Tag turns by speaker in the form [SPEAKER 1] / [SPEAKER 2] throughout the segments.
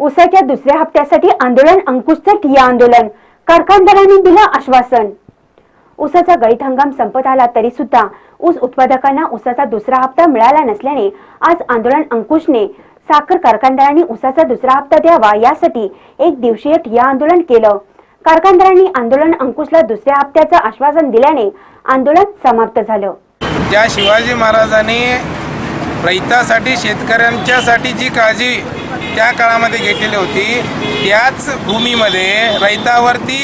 [SPEAKER 1] उसाच्या दुसऱ्या हप्त्यासाठी आंदोलन अंकुशचं ठिया आंदोलन. कारखानदारांनी दिलं आश्वासन. ऊसाचा गळीत हंगाम संपत आला तरी सुद्धा ऊस उत्पादकांना ऊसाचा दुसरा हप्ता मिळाला नसल्याने आज आंदोलन अंकुशने साखर कारखानदारांनी ऊसाचा दुसरा हप्ता द्यावा यासाठी एक दिवसीय ठिया आंदोलन केलं. कारखानदारांनी आंदोलन अंकुशला दुसऱ्या हप्त्याचं आश्वासन दिल्याने आंदोलन समाप्त झालं.
[SPEAKER 2] ज्या शिवाजी महाराजांनी रैतासाठी शेतकऱ्यांच्यासाठी जी काळजी त्या काळामध्ये घेतलेली होती. त्याच भूमीमध्ये रैतावरती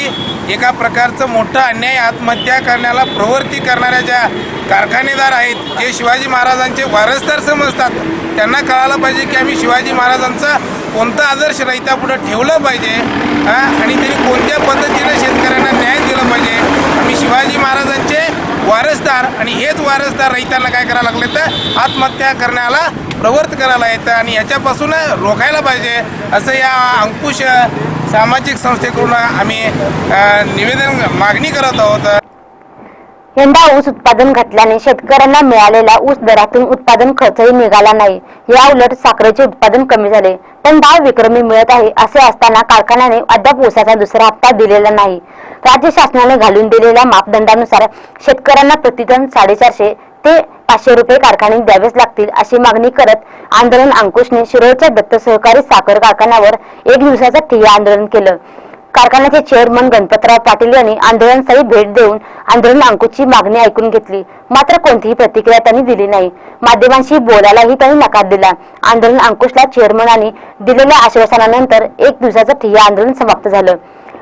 [SPEAKER 2] एका प्रकारचं मोठं अन्याय आत्महत्या करण्याला प्रवृत्ती करणाऱ्या ज्या कारखानेदार आहेत जे शिवाजी महाराजांचे वारसदार समजतात त्यांना कळालं पाहिजे की आम्ही शिवाजी महाराजांचा कोणता आदर्श रैतापुढं ठेवलं पाहिजे हा? आणि त्यांनी कोणत्या पद्धतीनं शेतकऱ्यांना न्याय दिला पाहिजे आम्ही शिवाजी महाराजांचे वारसदार आणि त्या वारसदार रहितांना काय करायला लागले तर आत्महत्या करण्याला प्रवृत्त करायला येतं आणि याच्यापासून रोखायला पाहिजे असं या अंकुश सामाजिक संस्थेकडून आम्ही निवेदन मागणी करत आहोत.
[SPEAKER 3] यंदा ऊस उत्पादन घटल्याने शेतकऱ्यांना मिळालेला ऊस दरातून उत्पादन खर्चही निघाला नाही. या उलट साखरेचे उत्पादन कमी झाले. पण भाव विक्रमी मिळत आहे असे असताना कारखान्याने अद्याप ऊसाचा दुसरा हप्ता दिलेला नाही. राज्य शासनाने घालून दिलेल्या मापदंडानुसार शेतकऱ्यांना प्रतिटन साडेचारशे ते पाचशे रुपये कारखाने द्यावेच लागतील अशी मागणी करत आंदोलन अंकुशने शिरोळच्या दत्त सहकारी साखर कारखान्यावर एक दिवसाचं ठिय्या आंदोलन केलं. कारखान्याचे चेअरमन गणपतराव पाटील यांनी आंदोलनस्थळी भेट देऊन आंदोलन अंकुशची मागणी ऐकून घेतली. मात्र कोणतीही प्रतिक्रिया त्यांनी दिली नाही. माध्यमांशी बोलायलाही त्यांनी नकार दिला. आंदोलन अंकुशला चेअरमनांनी दिलेल्या आश्वासनानंतर एक दिवसाचं ठिय्या आंदोलन समाप्त झालं.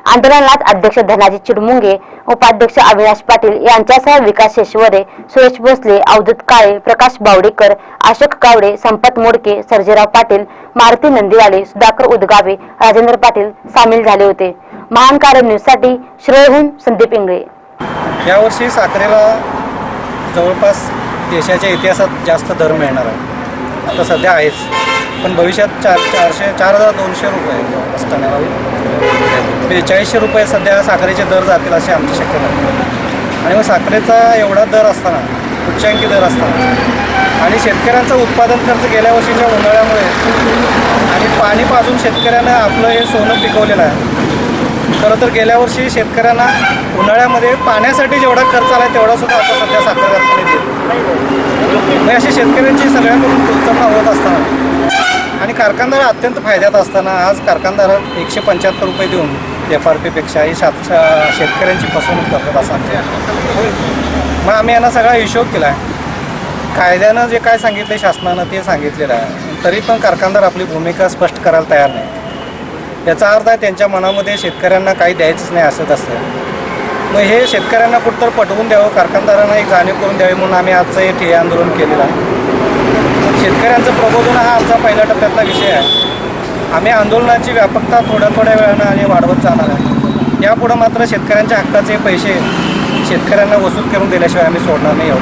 [SPEAKER 3] आंदोलनात अध्यक्ष धनाजी चिडमुंगे उपाध्यक्ष अविनाश पाटील यांच्यासह विकास शेशवरे सुरेश भोसले अवधूत काळे प्रकाश बावडेकर अशोक कावडे संपत मोडके सर्जेराव पाटील मारुती नंदिवाले सुधाकर उदगावे राजेंद्र पाटील सामील झाले होते. महान कार्य न्यूजसाठी श्रेयहून संदीप इंगळे.
[SPEAKER 4] यावर्षी साखरेला जवळपास देशाच्या इतिहासात जास्त दर मिळणार आहे. आता सध्या आहेच. पण भविष्यात चार चारशे चार हजार दोनशे रुपये असताना बेचाळीसशे म्हणजे रुपये सध्या साखरेचे दर जातील अशी आमची शक्यता आहे. आणि मग साखरेचा एवढा दर असताना उच्चांकी दर असताना आणि शेतकऱ्यांचा उत्पादन खर्च गेल्या वर्षीच्या उन्हाळ्यामुळे आणि पाणी पाजून शेतकऱ्यानं आपलं हे सोनं पिकवलेलं आहे. खरं तर गेल्या वर्षी शेतकऱ्यांना उन्हाळ्यामध्ये पाण्यासाठी जेवढा खर्च आला तेवढा सुद्धा आता सध्या साखर कारखाने देतो मग म्हणजे अशी शेतकऱ्यांची सगळ्यांकडून तुलचरणा होत असताना आणि कारखानदार अत्यंत फायद्यात असताना आज कारखानदार एकशे पंच्याहत्तर रुपये देऊन एफ आर पीपेक्षा ही सात शेतकऱ्यांची फसवणूक करतात असं मग आम्ही यांना सगळा हिशोब केला आहे. कायद्यानं जे काय सांगितलं शासनानं ते सांगितलेलं आहे. तरी पण कारखानदार आपली भूमिका स्पष्ट करायला तयार नाही. याचा अर्थ आहे त्यांच्या मनामध्ये शेतकऱ्यांना काही द्यायचंच नाही असत असतं. मग हे शेतकऱ्यांना कुठंतर पटवून द्यावं कारखानदारांना एक जाणीव करून द्यावी म्हणून आम्ही आजचं हे ठे आंदोलन केलेलं आहे. शेतकऱ्यांचं प्रबोधन हा आमचा पहिल्या टप्प्यातला विषय आहे. आम्ही आंदोलनाची व्यापकता थोड्या थोड्या वेळानं आणि वाढवत जाणार आहे. यापुढं मात्र शेतकऱ्यांच्या हक्काचे पैसे शेतकऱ्यांना वसूल करून दिल्याशिवाय आम्ही सोडणार नाही एवढं.